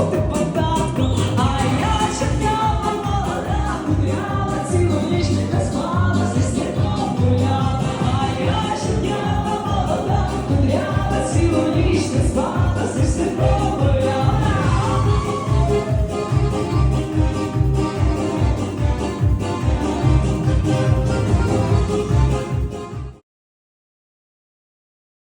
어.